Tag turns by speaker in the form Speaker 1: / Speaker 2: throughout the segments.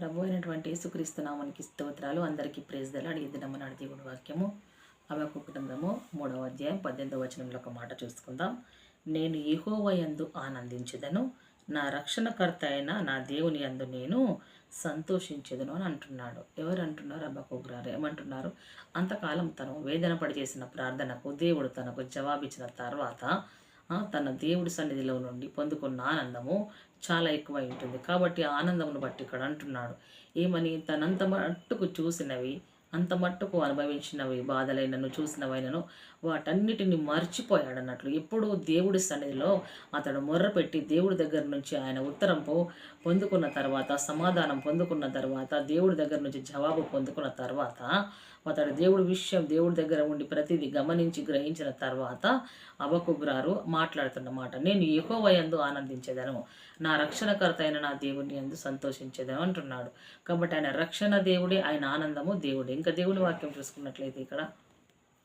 Speaker 1: ప్రభు అయినటువంటి యేసుక్రీస్తునామనికి స్తోత్రాలు. అందరికీ ప్రేజ్దలు అడిగి నమ్మనాడు దేవుని వాక్యము. అవకు కుటుంబము. మూడవ అధ్యాయం పద్దెనిమిదవ వచనంలో ఒక మాట చూసుకుందాం. నేను యహోవయందు ఆనందించదను. నా రక్షణకర్త అయిన నా దేవుని యందు నేను సంతోషించదును అని అంటున్నాడు. ఎవరు అంటున్నారు? అబ్బకోగ్రారు ఏమంటున్నారు? అంతకాలం తను వేదన పడి చేసిన ప్రార్థనకు దేవుడు తనకు జవాబిచ్చిన తర్వాత తన దేవుడి సన్నిధిలో నుండి పొందుకున్న ఆనందము చాలా ఎక్కువ ఉంటుంది. కాబట్టి ఆనందమును బట్టి ఇక్కడ అంటున్నాడు. ఏమని తనంత మట్టుకు చూసినవి అంత మట్టుకు అనుభవించినవి బాధలైనను చూసినవైనను వాటన్నిటిని మర్చిపోయాడు అన్నట్లు దేవుడి సన్నిధిలో అతడు మొర్రపెట్టి దేవుడి దగ్గర నుంచి ఆయన ఉత్తరం పొందుకున్న తర్వాత సమాధానం పొందుకున్న తర్వాత దేవుడి దగ్గర నుంచి జవాబు పొందుకున్న తర్వాత అతడు దేవుడి విషయం దేవుడి దగ్గర ఉండి ప్రతిదీ గమనించి గ్రహించిన తర్వాత అవకుగ్రారు మాట్లాడుతున్నమాట నేను నేను ఎకోవయందు ఆనందించేదను. నా రక్షణకర్త అయిన నా దేవుని ఎందు సంతోషించేదను అంటున్నాడు. కాబట్టి ఆయన రక్షణ దేవుడే ఆయన ఆనందము దేవుడే. ఇంకా దేవుడి వాక్యం చూసుకున్నట్లయితే ఇక్కడ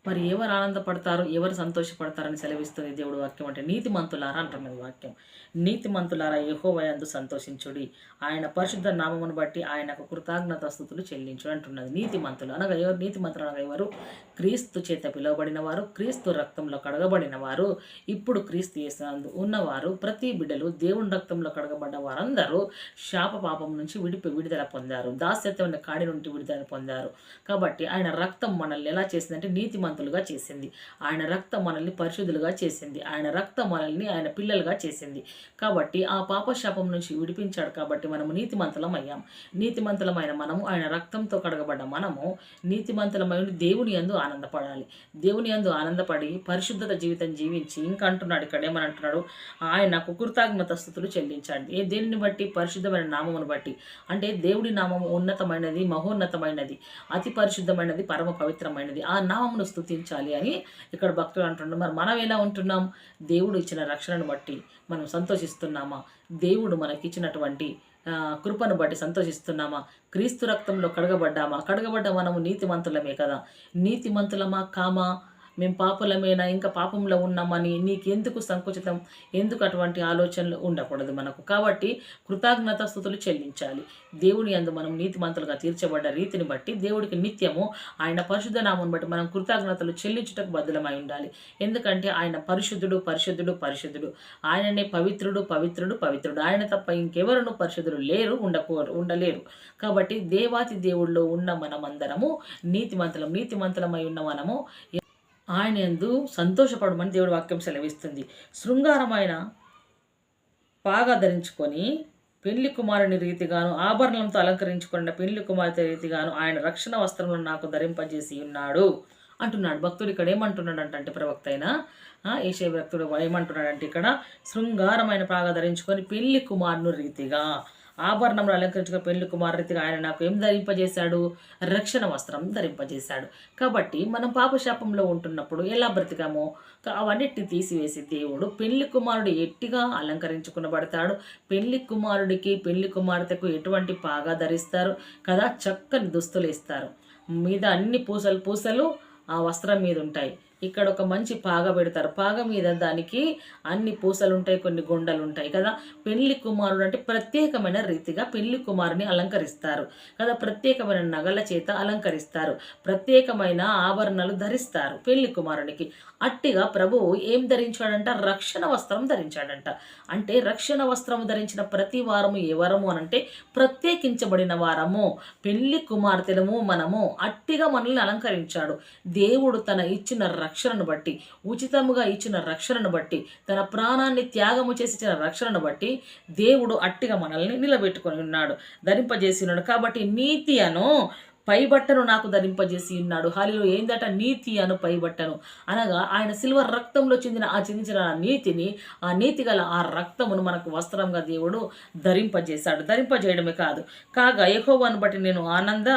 Speaker 1: మరి ఎవరు ఆనందపడతారు ఎవరు సంతోషపడతారని సెలవిస్తుంది దేవుడు వాక్యం అంటే నీతిమంతులారా అంటున్నది వాక్యం. నీతిమంతులారా యెహోవయందు సంతోషించుడి. ఆయన పరిశుద్ధ నామమును బట్టి ఆయనకు కృతజ్ఞత స్థుతులు చెల్లించుడు అంటున్నది. నీతిమంతులు అనగా ఎవరు? నీతిమంతులు అనగా ఎవరు? క్రీస్తు చేత పిలువబడిన వారు క్రీస్తు రక్తంలో కడగబడిన వారు ఇప్పుడు క్రీస్తు చేసినందు ఉన్నవారు ప్రతి బిడ్డలు దేవుని రక్తంలో కడగబడ్డ వారందరూ శాప పాపం నుంచి విడిపి విడుదల పొందారు. దాస్యత్వం కాడి నుండి విడుదల పొందారు. కాబట్టి ఆయన రక్తం మనల్ని ఎలా చేసిందంటే నీతిమంతులుగా చేసింది. ఆయన రక్తం మనల్ని పరిశుద్ధులుగా చేసింది. ఆయన రక్తం మనల్ని ఆయన పిల్లలుగా చేసింది. కాబట్టి ఆ పాపశాపం నుంచి విడిపించాడు కాబట్టి మనము నీతిమంతులం అయ్యాం. నీతిమంతులమైన మనము ఆయన రక్తంతో కడగబడ్డ మనము నీతిమంతులమైన దేవుని యందు ఆనందపడాలి. దేవుని యందు ఆనందపడి పరిశుద్ధత జీవితం జీవించి ఇంకా అంటున్నాడు ఇక్కడ ఏమని అంటున్నాడు ఆయనకు కృతజ్ఞత స్థుతులు చెల్లించాడు. ఏ దేనిని బట్టి? పరిశుద్ధమైన నామమును బట్టి. అంటే దేవుడి నామము ఉన్నతమైనది మహోన్నతమైనది అతి పరిశుద్ధమైనది పరమ పవిత్రమైనది. ఆ నామమును స్థుతించాలి అని ఇక్కడ భక్తులు అంటున్నారు మరి మనం ఎలా ఉంటున్నాం? దేవుడు ఇచ్చిన రక్షణను బట్టి మనం సంతోషిస్తున్నామా? దేవుడు మనకిచ్చినటువంటి ఇచ్చినటువంటి కృపను బట్టి సంతోషిస్తున్నామా? క్రీస్తు రక్తంలో కడగబడ్డామా? కడగబడ్డ మనము నీతిమంతులమే కదా. నీతిమంతులమా? కామా? మేము పాపులమేనా? ఇంకా పాపంలో ఉన్నామని నీకెందుకు సంకుచితం? ఎందుకు అటువంటి ఆలోచనలు ఉండకూడదు మనకు? కాబట్టి కృతజ్ఞత స్థుతులు చెల్లించాలి. దేవుని అందు మనం నీతిమంతులుగా తీర్చబడ్డ రీతిని బట్టి దేవుడికి నిత్యము ఆయన పరిశుద్ధ నామం బట్టి మనం కృతజ్ఞతలు చెల్లించుటకు బదులమై ఉండాలి. ఎందుకంటే ఆయన పరిశుద్ధుడు పరిశుద్ధుడు పరిశుద్ధుడు. ఆయననే పవిత్రుడు పవిత్రుడు పవిత్రుడు. ఆయన తప్ప ఇంకెవరును పరిశుద్ధులు లేరు ఉండకూడరు ఉండలేరు. కాబట్టి దేవాతి దేవుళ్ళు ఉన్న మనమందరము నీతిమంతులం నీతిమంతులమై ఉన్న మనము ఆయన ఎందు సంతోషపడమని దేవుడి వాక్యం సెలవిస్తుంది. శృంగారమైన పాగా ధరించుకొని పెళ్ళి కుమారుని రీతిగాను ఆభరణంతో అలంకరించుకున్న పెళ్ళి కుమార్తె రీతిగాను ఆయన రక్షణ వస్త్రములను నాకు ధరింపజేసి ఉన్నాడు అంటున్నాడు. భక్తుడు ఇక్కడ ఏమంటున్నాడు అంటే ప్రవక్త అయినా ఏషే భక్తుడు ఏమంటున్నాడంటే ఇక్కడ శృంగారమైన పాగా ధరించుకొని పెళ్ళి కుమారుని రీతిగా ఆభరణంలో అలంకరించుకున్న పెళ్ళి కుమార్ ఆయన నాకు ఏం ధరింపజేశాడు? రక్షణ వస్త్రం ధరింపజేశాడు. కాబట్టి మనం పాపశాపంలో ఉంటున్నప్పుడు ఎలా బ్రతికామో? అవన్నిటిని తీసివేసి దేవుడు పెళ్ళి కుమారుడు ఎట్టిగా అలంకరించుకునబడతాడు? పెళ్ళి కుమారుడికి పెళ్ళి కుమార్తెకు ఎటువంటి పాగా ధరిస్తారు? కదా చక్కని దుస్తులు ఇస్తారు. మీద అన్ని పూసలు పూసలు ఆ వస్త్రం మీద ఉంటాయి ఇక్కడ ఒక మంచి పాగ పెడతారు. పాగ మీద దానికి అన్ని పూసలు ఉంటాయి కొన్ని గుండలు ఉంటాయి కదా. పెళ్ళి కుమారుడు అంటే ప్రత్యేకమైన రీతిగా పెళ్ళి కుమారుని అలంకరిస్తారు కదా. ప్రత్యేకమైన నగల చేత అలంకరిస్తారు. ప్రత్యేకమైన ఆభరణాలు ధరిస్తారు పెళ్ళి కుమారునికి. అట్టిగా ప్రభువు ఏం ధరించాడంట? రక్షణ వస్త్రం ధరించాడంట. అంటే రక్షణ వస్త్రం ధరించిన ప్రతి వారము ఏ వరము అనంటే ప్రత్యేకించబడిన వారము. పెళ్ళి కుమార్తెలము మనము. అట్టిగా మనల్ని అలంకరించాడు. దేవుడు తన ఇచ్చిన రక్షణను బట్టి ఉచితముగా ఇచ్చిన రక్షణను బట్టి తన ప్రాణాన్ని త్యాగము చేసి ఇచ్చిన రక్షణను బట్టి దేవుడు అట్టిగా మనల్ని నిలబెట్టుకొని ఉన్నాడు ధరింపజేసి ఉన్నాడు. కాబట్టి నీతి అను పైబట్టను నాకు ధరింపజేసి ఉన్నాడు. హాలిలో ఏందట? నీతి అను పైబట్టను. అనగా ఆయన సిల్వర్ రక్తంలో చెందిన ఆ చెందించిన ఆ నీతిని ఆ నీతి గల ఆ రక్తమును మనకు వస్త్రంగా దేవుడు ధరింపజేశాడు. ధరింపజేయడమే కాదు. కాగా యెహోవాను బట్టి నేను ఆనంద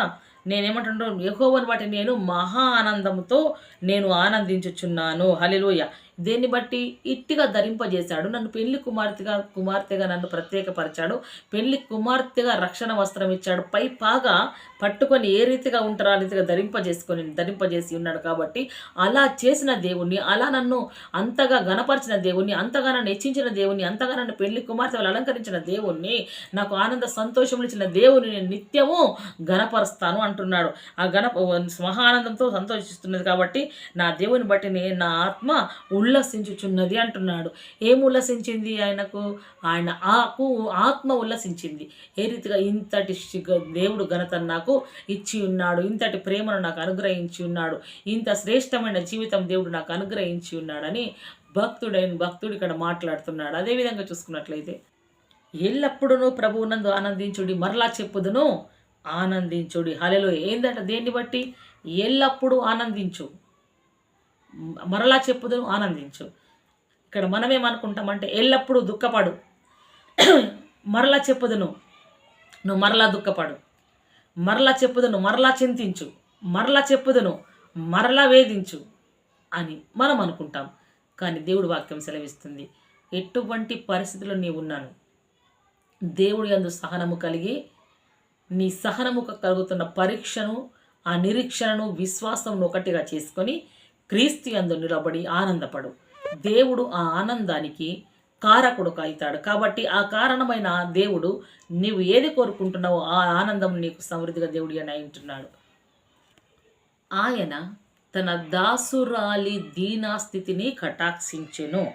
Speaker 1: నేనేమంటున్నాను యెహోవాను బట్టి నేను మహా ఆనందంతో నేను ఆనందించుచున్నాను. హలిలోయ దీన్ని బట్టి ఇట్టిగా ధరింపజేశాడు. నన్ను పెళ్ళి కుమార్తెగా కుమార్తెగా నన్ను ప్రత్యేకపరిచాడు. పెళ్ళి కుమార్తెగా రక్షణ వస్త్రం ఇచ్చాడు. పై పాగా పట్టుకొని ఏ రీతిగా ఉంటారో ఆ రీతిగా ధరింపజేసుకొని ధరింపజేసి ఉన్నాడు కాబట్టి అలా చేసిన దేవుణ్ణి అలా నన్ను అంతగా గణపరిచిన దేవుణ్ణి అంతగా నన్ను హెచ్చించిన దేవుణ్ణి అంతగా నన్ను పెళ్ళి కుమార్తె వాళ్ళు అలంకరించిన దేవుణ్ణి నాకు ఆనంద సంతోషం ఇచ్చిన దేవుని నేను నిత్యము గణపరుస్తాను అంటున్నాడు. ఆ గణ మహానందంతో సంతోషిస్తున్నది కాబట్టి నా దేవుని బట్టి నేను నా ఆత్మ ఉల్లసించుచున్నది అంటున్నాడు. ఏం ఉల్లసించింది ఆయనకు? ఆయన ఆకు ఆత్మ ఉల్లసించింది ఏ రీతిగా ఇంతటి దేవుడు ఘనత నాకు ఇచ్చి ఉన్నాడు ఇంతటి ప్రేమను నాకు అనుగ్రహించి ఉన్నాడు ఇంత శ్రేష్టమైన జీవితం దేవుడు నాకు అనుగ్రహించి ఉన్నాడని భక్తుడైన భక్తుడు ఇక్కడ మాట్లాడుతున్నాడు. అదేవిధంగా చూసుకున్నట్లయితే ఎల్లప్పుడూ ప్రభువునందు ఆనందించుడి మరలా చెప్పుదును ఆనందించుడి. హలెలో ఏందట దేన్ని బట్టి? ఎల్లప్పుడూ ఆనందించు. మరలా చెప్పుదును ఆనందించు. ఇక్కడ మనమేమనుకుంటామంటే ఎల్లప్పుడూ దుఃఖపడు. మరలా చెప్పుదును నువ్వు మరలా దుఃఖపడు. మరలా చెప్పుదును మరలా చింతించు. మరలా చెప్పుదును మరలా వేధించు అని మనం అనుకుంటాం కానీ దేవుడు వాక్యం సెలవిస్తుంది ఎటువంటి పరిస్థితుల్లో నీవు ఉన్నాను దేవుడి యందు సహనము కలిగి నీ సహనము కలుగుతున్న పరీక్షను ఆ నిరీక్షణను విశ్వాసమును ఒకటిగా చేసుకొని క్రీస్తు అందు నిలబడి ఆనందపడు. దేవుడు ఆ ఆనందానికి కారకుడు అవుతాడు కాబట్టి ఆ కారణమైన దేవుడు నీవు ఏది కోరుకుంటున్నావో ఆ ఆనందం నీకు సమృద్ధిగా దేవుడి అని అంటున్నాడు ఆయన తన దాసురాలి దీనాస్థితిని కటాక్షించెను.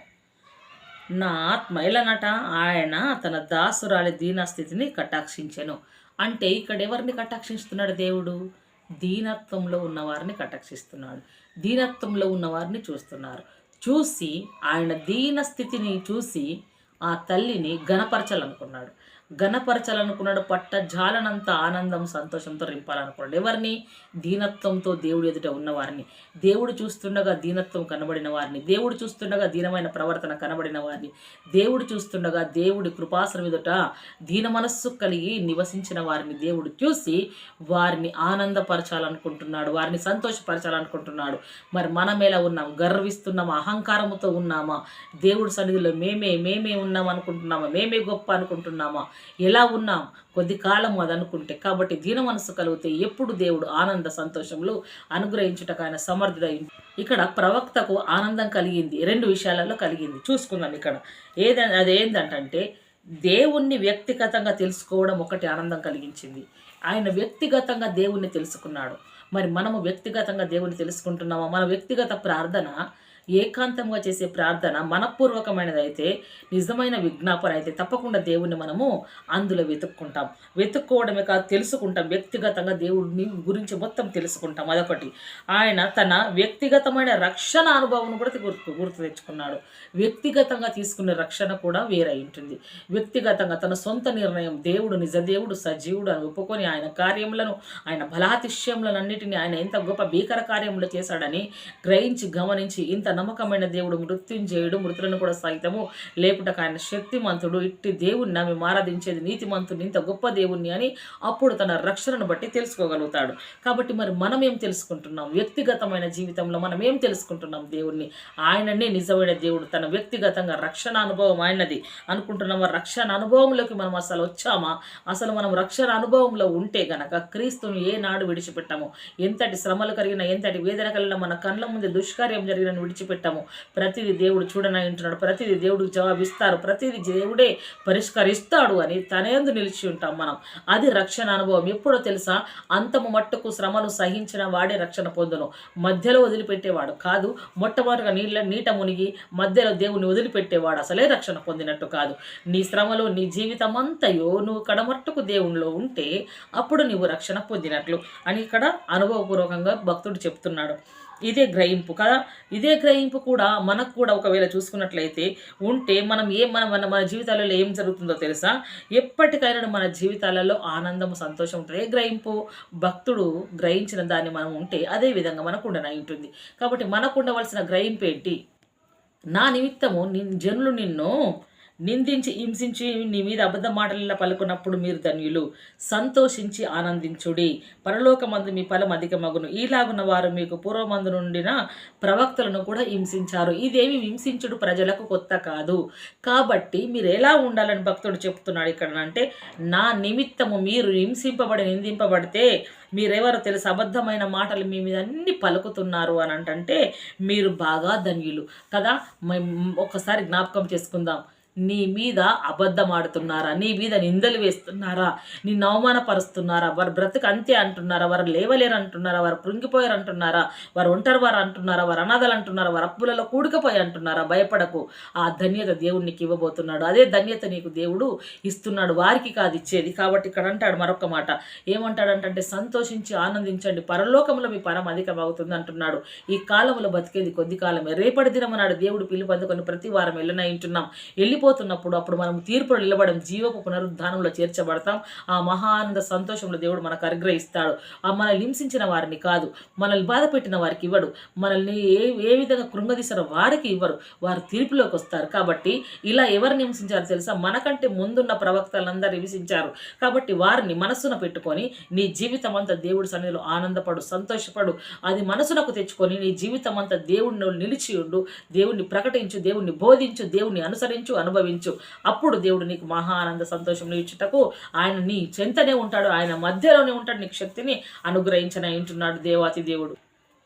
Speaker 1: నా ఆత్మ ఎలానట ఆయన తన దాసురాలి దీనస్థితిని కటాక్షించెను. అంటే ఇక్కడ ఎవరిని కటాక్షిస్తున్నాడు దేవుడు? దీనత్వంలో ఉన్నవారిని కటాక్షిస్తున్నాడు. దీనత్వంలో ఉన్నవారిని చూస్తున్నారు. చూసి ఆయన దీన స్థితిని చూసి ఆ తల్లిని గణపరచాలనుకున్నాడు ఘనపరచాలనుకున్నాడు పట్ట జాలనంత ఆనందం సంతోషంతో రింపాలనుకున్నాడు. ఎవరిని? దీనత్వంతో దేవుడు ఎదుట ఉన్నవారిని. దేవుడు చూస్తుండగా దీనత్వం కనబడిన వారిని. దేవుడు చూస్తుండగా దీనమైన ప్రవర్తన కనబడిన వారిని. దేవుడు చూస్తుండగా దేవుడి కృపాసనం ఎదుట దీన మనస్సు కలిగి నివసించిన వారిని దేవుడు చూసి వారిని ఆనందపరచాలనుకుంటున్నాడు వారిని సంతోషపరచాలనుకుంటున్నాడు. మరి మనం ఎలా ఉన్నాం? గర్విస్తున్నామా? అహంకారముతో ఉన్నామా? దేవుడి సన్నిధిలో మేమే మేమే ఉన్నాం అనుకుంటున్నామా మేమే గొప్ప అనుకుంటున్నామా? ఎలా ఉన్నాం? కొద్ది కాలం అది అనుకుంటే. కాబట్టి దీన మనసు కలిగితే ఎప్పుడు దేవుడు ఆనంద సంతోషములు అనుగ్రహించుటకు ఆయన సమర్థుడై ఇక్కడ ప్రవక్తకు ఆనందం కలిగింది. రెండు విషయాలలో కలిగింది. చూసుకుందాం ఇక్కడ. ఏదైనా అదేంటంటే దేవుణ్ణి వ్యక్తిగతంగా తెలుసుకోవడం ఒకటి ఆనందం కలిగించింది. ఆయన వ్యక్తిగతంగా దేవుణ్ణి తెలుసుకున్నాడు. మరి మనము వ్యక్తిగతంగా దేవుణ్ణి తెలుసుకుంటున్నామా? మన వ్యక్తిగత ప్రార్థన ఏకాంతంగా చేసే ప్రార్థన మనపూర్వకమైనదైతే నిజమైన విజ్ఞాపన అయితే తప్పకుండా దేవుణ్ణి మనము అందులో వెతుక్కుంటాం. వెతుక్కోవడమే కాదు తెలుసుకుంటాం. వ్యక్తిగతంగా దేవుడిని గురించి మొత్తం తెలుసుకుంటాం. అదొకటి. ఆయన తన వ్యక్తిగతమైన రక్షణ అనుభవం కూడా గుర్తు గుర్తు తెచ్చుకున్నాడు. వ్యక్తిగతంగా తీసుకునే రక్షణ కూడా వేరై ఉంటుంది. వ్యక్తిగతంగా తన సొంత నిర్ణయం దేవుడు నిజ దేవుడు సజీవుడు అని ఒప్పుకొని ఆయన కార్యములను ఆయన బలాతిశ్యములన్నిటిని ఆయన ఎంత గొప్ప భీకర కార్యములు చేశాడని గ్రహించి గమనించి ఇంత నమ్మకమైన దేవుడు మృత్యుంజయుడు మృతులను కూడా సైతము లేపుటకు ఆయన శక్తిమంతుడు ఇట్టి దేవుణ్ణి ఆమె మారాధించేది నీతిమంతుని ఇంత గొప్ప దేవుణ్ణి అని అప్పుడు తన రక్షణను బట్టి తెలుసుకోగలుగుతాడు. కాబట్టి మరి మనం ఏం తెలుసుకుంటున్నాం? వ్యక్తిగతమైన జీవితంలో మనం ఏం తెలుసుకుంటున్నాం దేవుణ్ణి? ఆయననే నిజమైన దేవుడు తన వ్యక్తిగతంగా రక్షణ అనుభవం ఆయనది. అనుకుంటున్నామా రక్షణ అనుభవంలోకి మనం అసలు వచ్చామా? అసలు మనం రక్షణ అనుభవంలో ఉంటే గనక క్రీస్తుని ఏనాడు విడిచిపెట్టాము. ఎంతటి శ్రమలు కలిగిన ఎంతటి వేదన కలిగిన మన కళ్ళ ముందు దుష్కార్యం జరిగిన విడిచిపెట్టాము. ప్రతిదీ దేవుడు చూడనంటున్నాడు ప్రతిదీ దేవుడికి జవాబిస్తారు. ప్రతిదీ దేవుడే పరిష్కరిస్తాడు అని తనేందు నిలిచి ఉంటాం మనం. అది రక్షణ అనుభవం. ఎప్పుడో తెలుసా? అంతము మట్టుకు శ్రమను సహించిన వాడే రక్షణ పొందును. మధ్యలో వదిలిపెట్టేవాడు కాదు. మొట్టమొదటిగా నీళ్ళ నీట మునిగి మధ్యలో దేవుని వదిలిపెట్టేవాడు అసలే రక్షణ పొందినట్టు కాదు. నీ శ్రమలో నీ జీవితం అంతయో నువ్వు కడమట్టుకు దేవునిలో ఉంటే అప్పుడు నువ్వు రక్షణ పొందినట్లు అని ఇక్కడ అనుభవపూర్వకంగా భక్తుడు చెప్తున్నాడు. ఇదే గ్రహింపు కదా? ఇదే గ్రహింపు కూడా మనకు కూడా ఒకవేళ చూసుకున్నట్లయితే ఉంటే మనం ఏ మన మన మన జీవితాలలో ఏం జరుగుతుందో తెలుసా? ఎప్పటికైనా మన జీవితాలలో ఆనందము సంతోషం ఉంటుంది. ఏ గ్రహింపు? భక్తుడు గ్రహించిన దాన్ని మనం ఉంటే అదే విధంగా మనకు ఉండనై ఉంటుంది. కాబట్టి మనకు ఉండవలసిన గ్రహింపు ఏంటి? నా నిమిత్తము నిన్ జనులు నిన్ను నిందించి హింసించి నీ మీద అబద్ధ మాటల పలుకున్నప్పుడు మీరు ధన్యులు. సంతోషించి ఆనందించుడి. పరలోకమందు మీ ఫలం అధికమగును. ఈలాగున వారు మీకు పూర్వమందు నుండిన ప్రవక్తలను కూడా హింసించారు. ఇదేమి హింసించుడు ప్రజలకు కొత్త కాదు. కాబట్టి మీరు ఎలా ఉండాలని భక్తుడు చెప్తున్నాడు ఇక్కడ అంటే నా నిమిత్తము మీరు హింసింపబడి నిందింపబడితే మీరెవరో తెలుసు? అబద్ధమైన మాటలు మీ మీద అన్ని పలుకుతున్నారు అని అంటే మీరు బాగా ధన్యులు. కదా? ఒకసారి జ్ఞాపకం చేసుకుందాం. నీ మీద అబద్ధమాడుతున్నారా? నీ మీద నిందలు వేస్తున్నారా? నిన్ను అవమానపరుస్తున్నారా? వారు బ్రతుకు అంతే అంటున్నారా? వారు లేవలేరు అంటున్నారా వారు కృంగిపోయారు అంటున్నారా వారు ఒంటరి వారు అంటున్నారా వారు అనాథలు అంటున్నారా వారు అప్పులలో కూడుకుపోయి అంటున్నారా భయపడకు. ఆ ధన్యత దేవుడు నీకు ఇవ్వబోతున్నాడు. అదే ధన్యత నీకు దేవుడు ఇస్తున్నాడు. వారికి కాదు ఇచ్చేది. కాబట్టి ఇక్కడ అంటాడు మరొక మాట. ఏమంటాడంటే సంతోషించి ఆనందించండి. పరలోకంలో మీ పరం అధికమవుతుంది అంటున్నాడు. ఈ కాలంలో బతికేది కొద్ది కాలమే. రేపటి దినం దేవుడు పిలుపు అందుకొని ప్రతి వారం వెళ్ళనయింటున్నాం వెళ్ళిపోతున్నప్పుడు అప్పుడు మనం తీర్పులో నిలబడం జీవపు పునరుద్ధానంలో చేర్చబడతాం. ఆ మహానంద సంతోషంలో దేవుడు మనకు అనుగ్రహిస్తాడు. ఆ మనల్ని హింసించిన వారిని కాదు మనల్ని బాధ పెట్టిన వారికి ఇవ్వడు. మనల్ని ఏ ఏ విధంగా కృంగదీసిన వారికి ఇవ్వరు. వారు తీర్పులోకి వస్తారు. కాబట్టి ఇలా ఎవరిని హింసించారు తెలుసా? మనకంటే ముందున్న ప్రవక్తలందరూ హింసించారు. కాబట్టి వారిని మనస్సున పెట్టుకొని నీ జీవితం అంతా దేవుడి సన్నిధిలో ఆనందపడు సంతోషపడు. అది మనసునకు తెచ్చుకొని నీ జీవితం అంతా దేవుడిని నిలిచి ఉండు. దేవుణ్ణి ప్రకటించు దేవుణ్ణి బోధించు దేవుణ్ణి అనుసరించు అనుభవించు. అప్పుడు దేవుడు నీకు మహా ఆనంద సంతోషం ఇచ్చుటకు ఆయన నీ చెంతనే ఉంటాడు. ఆయన మధ్యలోనే ఉంటాడు. నీకు శక్తిని అనుగ్రహించన ఉంటున్నాడు దేవాతి దేవుడు.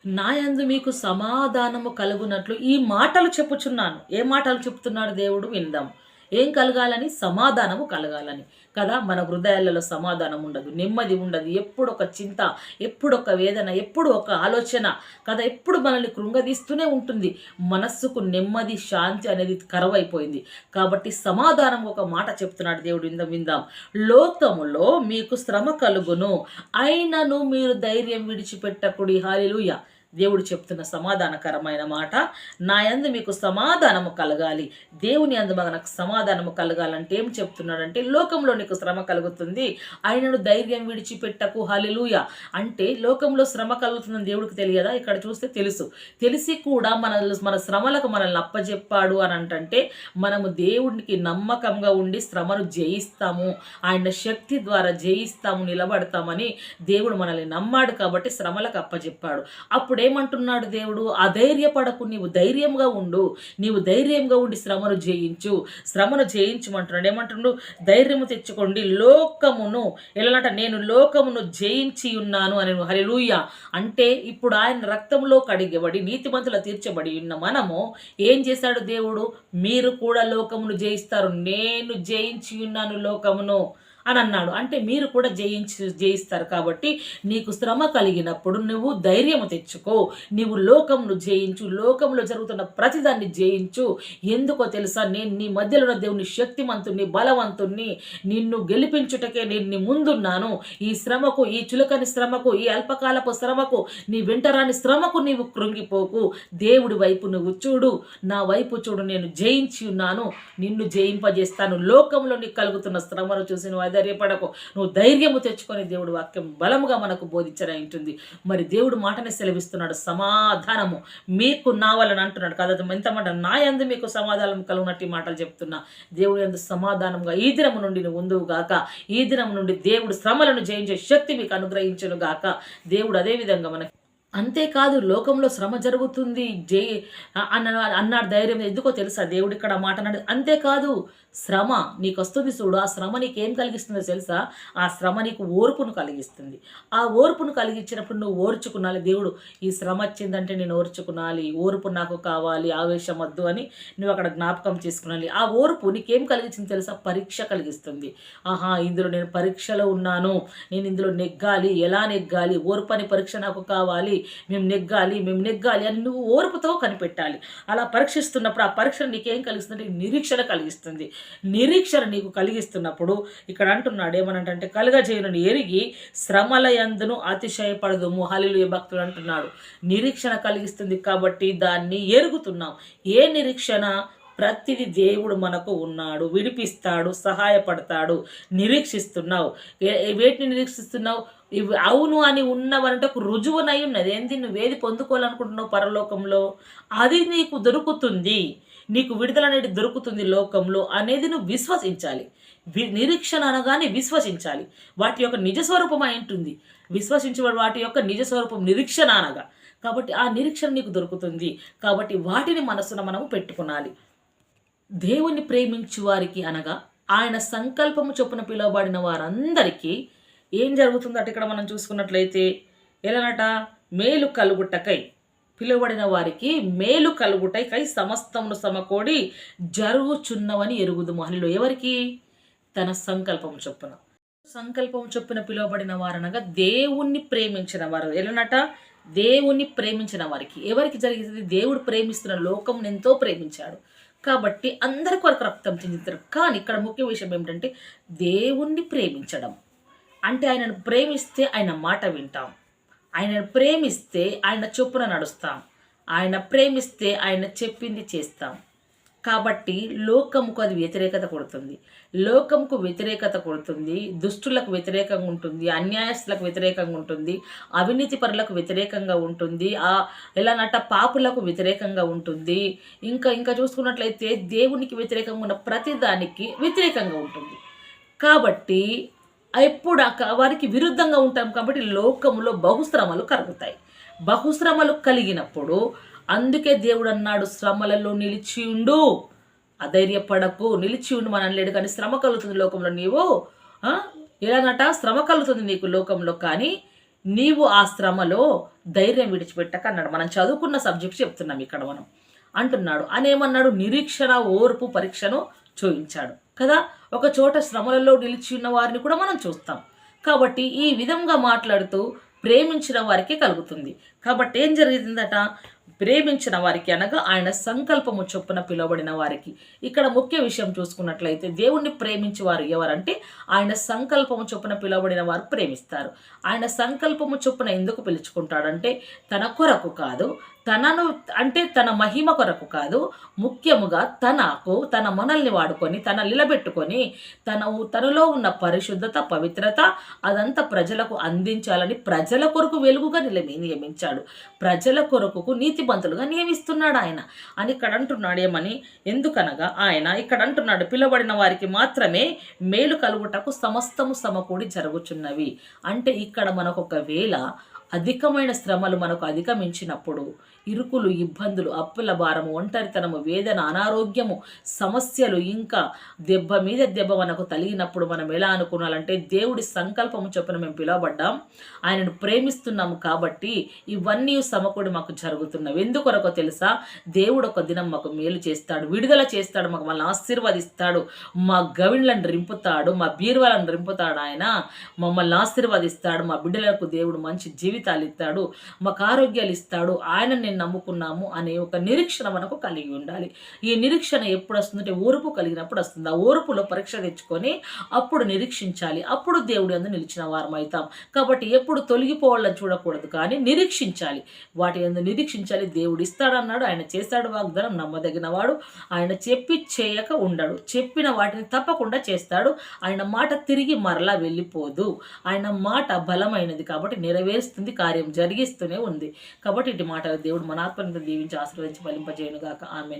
Speaker 1: నాయందు మీకు సమాధానము కలుగునట్లు ఈ మాటలు చెప్పుచున్నాను. ఏ మాటలు చెప్తున్నాడు దేవుడు? విందాం. ఏం కలగాలని? సమాధానము కలగాలని. కదా? మన హృదయాలలో సమాధానం ఉండదు నెమ్మది ఉండదు. ఎప్పుడు ఒక చింత ఎప్పుడు ఒక వేదన ఎప్పుడు ఒక ఆలోచన కదా? ఎప్పుడు మనల్ని కృంగదీస్తూనే ఉంటుంది. మనస్సుకు నెమ్మది శాంతి అనేది కరవైపోయింది. కాబట్టి సమాధానం ఒక మాట చెప్తున్నాడు దేవుడు. విందాం విందాం. లోకములో మీకు శ్రమ కలుగును అయినను మీరు ధైర్యం విడిచిపెట్టకుడి. హాలిలుయ దేవుడు చెప్తున్న సమాధానకరమైన మాట నా యందు మీకు సమాధానము కలగాలి. దేవుని అందు మనకు సమాధానము కలగాలంటే ఏం చెప్తున్నాడంటే లోకంలో నీకు శ్రమ కలుగుతుంది. ఆయనను ధైర్యం విడిచిపెట్టకు హలిలుయ అంటే లోకంలో శ్రమ కలుగుతుందని దేవుడికి తెలియదా? ఇక్కడ చూస్తే తెలుసు. తెలిసి కూడా మన మన శ్రమలకు మనల్ని అప్పజెప్పాడు అని అంటే మనము దేవుడికి నమ్మకంగా ఉండి శ్రమను జయిస్తాము. ఆయన శక్తి ద్వారా జయిస్తాము నిలబడతామని దేవుడు మనల్ని నమ్మాడు కాబట్టి శ్రమలకు అప్పజెప్పాడు. అప్పుడే ఏమంటున్నాడు దేవుడు? అధైర్యపడకు నీవు ధైర్యంగా ఉండు. నీవు ధైర్యంగా ఉండి శ్రమను జయించు. శ్రమను జయించమంటున్నాడు. ఏమంటున్నాడు? ధైర్యము తెచ్చుకోండి. లోకమును ఎలాంట నేను లోకమును జయించి ఉన్నాను అని హరిలూయ అంటే ఇప్పుడు ఆయన రక్తంలో కడిగబడి నీతిమంతుల తీర్చబడి ఉన్న మనము ఏం చేశాడు దేవుడు? మీరు కూడా లోకమును జయిస్తారు. నేను జయించి ఉన్నాను లోకమును. అని అన్నాడు అంటే మీరు కూడా జయించి జయిస్తారు కాబట్టి నీకు శ్రమ కలిగినప్పుడు నువ్వు ధైర్యము తెచ్చుకో. నీవు లోకంను జయించు. లోకంలో జరుగుతున్న ప్రతిదాన్ని జయించు. ఎందుకో తెలుసా? నేను నీ మధ్యలో ఉన్న దేవుని శక్తిమంతుణ్ణి బలవంతుణ్ణి నిన్ను గెలిపించుటకే నేను నీ ముందున్నాను. ఈ శ్రమకు ఈ చులకని శ్రమకు ఈ అల్పకాలపు శ్రమకు నీ వెంటరాని శ్రమకు నీవు కృంగిపోకు. దేవుడి వైపు నువ్వు చూడు. నా వైపు చూడు. నేను జయించి ఉన్నాను. నిన్ను జయింపజేస్తాను. లోకంలో నీకు కలుగుతున్న శ్రమను చూసిన ధైర్యపడకు నువ్వు ధైర్యము తెచ్చుకొని దేవుడు వాక్యం బలముగా మనకు బోధించడం ఉంటుంది మరి దేవుడు మాటనే సెలవిస్తున్నాడు సమాధానము మీకు నా వలన అంటున్నాడు. కదా ఎంతమాట నా ఎందు మీకు సమాధానం కలుగునట్టు మాటలు చెప్తున్నా. దేవుడు ఎందు సమాధానంగా ఈ దినము నుండి నువ్వు ఉందువు గాక. ఈ దినం నుండి దేవుడు శ్రమలను జయించే శక్తి మీకు అనుగ్రహించును గాక. దేవుడు అదే విధంగా మనకి అంతేకాదు లోకంలో శ్రమ జరుగుతుంది జై అన్న అన్నాడు ధైర్యం. ఎందుకో తెలుసా? దేవుడు ఇక్కడ మాట అన్నాడు. అంతేకాదు శ్రమ నీకు వస్తుంది చూడు. ఆ శ్రమ నీకు ఏం కలిగిస్తుందో తెలుసా? ఆ శ్రమ నీకు ఓర్పును కలిగిస్తుంది. ఆ ఓర్పును కలిగించినప్పుడు నువ్వు ఓర్చుకున్నాలి. దేవుడు ఈ శ్రమ వచ్చిందంటే నేను ఓర్చుకునాలి. ఓర్పు నాకు కావాలి. ఆవేశం వద్దు అని నువ్వు అక్కడ జ్ఞాపకం చేసుకునాలి. ఆ ఓర్పు నీకేం కలిగించింది తెలుసా? పరీక్ష కలిగిస్తుంది. ఆహా ఇందులో నేను పరీక్షలో ఉన్నాను. నేను ఇందులో నెగ్గాలి. ఎలా నెగ్గాలి? ఓర్పు అని పరీక్ష నాకు కావాలి. మేము నెగ్గాలి మేము నెగ్గాలి అని నువ్వు ఓర్పుతో కనిపెట్టాలి. అలా పరీక్షిస్తున్నప్పుడు ఆ పరీక్ష నీకేం కలిగిస్తుంది? నిరీక్షణ కలిగిస్తుంది. నిరీక్షణ నీకు కలిగిస్తున్నప్పుడు ఇక్కడ అంటున్నాడు ఏమనంటే కలుగజేయనని ఎరిగి శ్రమల యందును అతిశయపడదుము. హలిలు భక్తుడు అంటున్నాడు. నిరీక్షణ కలిగిస్తుంది కాబట్టి దాన్ని ఎరుగుతున్నాం. ఏ నిరీక్షణ? ప్రతిది దేవుడు మనకు ఉన్నాడు విడిపిస్తాడు సహాయపడతాడు నిరీక్షిస్తున్నావు. వేటిని నిరీక్షిస్తున్నావు? ఇవి అవును అని ఉన్నవనంటే ఒక రుజువునై ఉన్నది. ఏంది? నువ్వేది పొందుకోవాలనుకుంటున్నావు పరలోకంలో? అది నీకు దొరుకుతుంది. నీకు విడుదల అనేది దొరుకుతుంది లోకంలో అనేది నువ్వు విశ్వసించాలి. వి- నిరీక్షణ అనగానే విశ్వసించాలి. వాటి యొక్క నిజ స్వరూపం అయి ఉంటుంది. విశ్వసించబడి వాటి యొక్క నిజ స్వరూపం నిరీక్షణ అనగా. కాబట్టి ఆ నిరీక్షణ నీకు దొరుకుతుంది. కాబట్టి వాటిని మనసున మనము పెట్టుకోవాలి దేవుని ప్రేమించు వారికి అనగా ఆయన సంకల్పము చొప్పున పిలువబడిన వారందరికీ ఏం జరుగుతుందట ఇక్కడ మనం చూసుకున్నట్లయితే ఎలానట? మేలు కలుగుటకై పిలువబడిన వారికి మేలు కలుగుటకై సమస్తమును సమకూడి జరుగుచున్నవని ఎరుగుదు మహిళలు ఎవరికి? తన సంకల్పం చొప్పున. సంకల్పం చొప్పున పిలువబడిన వారనగా దేవుణ్ణి ప్రేమించిన వారు. ఎలానట? దేవుణ్ణి ప్రేమించిన వారికి. ఎవరికి జరిగింది దేవుడు ప్రేమిస్తున్న లోకం ఎంతో ప్రేమించాడు. కాబట్టి అందరి కొరకు రక్తం చెందుతారు. కానీ ఇక్కడ ముఖ్య విషయం ఏమిటంటే దేవుణ్ణి ప్రేమించడం. అంటే ఆయనను ప్రేమిస్తే ఆయన మాట వింటాం. ఆయనను ప్రేమిస్తే ఆయన చొప్పున నడుస్తాం. ఆయన ప్రేమిస్తే ఆయన చెప్పింది చేస్తాం. కాబట్టి లోకముకు అది వ్యతిరేకత కొడుతుంది. లోకంకు వ్యతిరేకత కొడుతుంది. దుష్టులకు వ్యతిరేకంగా ఉంటుంది. అన్యాయస్తులకు వ్యతిరేకంగా ఉంటుంది. అవినీతి పరులకు వ్యతిరేకంగా ఉంటుంది. ఆ ఎలానట పాపులకు వ్యతిరేకంగా ఉంటుంది. ఇంకా ఇంకా చూసుకున్నట్లయితే దేవునికి వ్యతిరేకంగా ఉన్న ప్రతి దానికి వ్యతిరేకంగా ఉంటుంది. కాబట్టి ఎప్పుడు వారికి విరుద్ధంగా ఉంటాం కాబట్టి లోకములో బహుశ్రమలు కలుగుతాయి. బహుశ్రమలు కలిగినప్పుడు అందుకే దేవుడు అన్నాడు శ్రమలలో నిలిచి ఉండు అధైర్యపడకు నిలిచి ఉండు మన అనలేడు కానీ శ్రమ కలుగుతుంది లోకంలో నీవు. ఎలాగట? శ్రమ కలుగుతుంది నీకు లోకంలో కానీ నీవు ఆ శ్రమలో ధైర్యం విడిచిపెట్టక అన్నాడు. మనం చదువుకున్న సబ్జెక్ట్ చెప్తున్నాం ఇక్కడ మనం. అంటున్నాడు అనేమన్నాడు? నిరీక్షణ ఓర్పు పరీక్షను చూపించాడు కదా? ఒక చోట శ్రమలలో నిలిచి ఉన్న వారిని కూడా మనం చూస్తాం. కాబట్టి ఈ విధంగా మాట్లాడుతూ ప్రేమించిన వారికి కలుగుతుంది. కాబట్టి ఏం జరిగిందట? ప్రేమించిన వారికి అనగా ఆయన సంకల్పము చొప్పున పిలువబడిన వారికి. ఇక్కడ ముఖ్య విషయం చూసుకున్నట్లయితే దేవుణ్ణి ప్రేమించే వారు ఎవరంటే ఆయన సంకల్పము చొప్పున పిలువబడిన వారు ప్రేమిస్తారు. ఆయన సంకల్పము చొప్పున ఎందుకు పిలుచుకుంటాడంటే తన కొరకు కాదు తనను అంటే తన మహిమ కొరకు కాదు ముఖ్యముగా తనకు తన మనల్ని వాడుకొని తన నిలబెట్టుకొని తన తనలో ఉన్న పరిశుద్ధత పవిత్రత అదంతా ప్రజలకు అందించాలని ప్రజల కొరకు వెలుగుగా నిలమి నియమించాడు. ప్రజల కొరకుకు నీతిమంతులుగా నియమిస్తున్నాడు ఆయన. అని ఇక్కడ అంటున్నాడు ఏమని? ఎందుకనగా ఆయన ఇక్కడ అంటున్నాడు పిలువబడిన వారికి మాత్రమే మేలు కలుగుటకు సమస్తము సమకూడి జరుగుచున్నవి. అంటే ఇక్కడ మనకు ఒకవేళ అధికమైన శ్రమలు మనకు అధిగమించినప్పుడు ఇరుకులు ఇబ్బందులు అప్పుల భారము ఒంటరితనము వేదన అనారోగ్యము సమస్యలు ఇంకా దెబ్బ మీద దెబ్బ మనకు తలిగినప్పుడు మనం ఎలా అనుకోవాలంటే దేవుడి సంకల్పము చొప్పున మేము పిలువబడ్డాం. ఆయనను ప్రేమిస్తున్నాము కాబట్టి ఇవన్నీ సమకూడి మాకు జరుగుతున్నవి. ఎందుకొరకో తెలుసా? దేవుడు ఒక దినం మాకు మేలు చేస్తాడు విడుదల చేస్తాడు మాకు మళ్ళీ ఆశీర్వదిస్తాడు మా గవిళ్ళను రింపుతాడు మా బీరువాలను రింపుతాడు ఆయన మమ్మల్ని ఆశీర్వదిస్తాడు మా బిడ్డలకు దేవుడు మంచి జీవితాలు ఇస్తాడు మాకు ఆరోగ్యాలు ఇస్తాడు ఆయన నేను నమ్ముకున్నాము అనే ఒక నిరీక్షణ మనకు కలిగి ఉండాలి. ఈ నిరీక్షణ ఎప్పుడు వస్తుందంటే ఓర్పు కలిగినప్పుడు వస్తుంది. ఆ ఓర్పులో పరీక్ష తెచ్చుకొని అప్పుడు నిరీక్షించాలి. అప్పుడు దేవుడి అందు నిలిచిన వారం అవుతాం కాబట్టి ఎప్పుడు తొలగిపోవాలని చూడకూడదు కానీ నిరీక్షించాలి. వాటి అందు నిరీక్షించాలి. దేవుడు ఇస్తాడన్నాడు. ఆయన చేస్తాడు వాగ్దానం. నమ్మదగిన వాడు ఆయన చెప్పి చేయక ఉండడు. చెప్పిన వాటిని తప్పకుండా చేస్తాడు. ఆయన మాట తిరిగి మరలా వెళ్ళిపోదు. ఆయన మాట బలమైనది కాబట్టి నెరవేరుస్తుంది. కార్యం జరిగిస్తూనే ఉంది. కాబట్టి ఇటు మాట దేవుడు మన ఆత్మని దీవించి ఆశీర్వదించి ఫలింపజేయను గాక ఆమె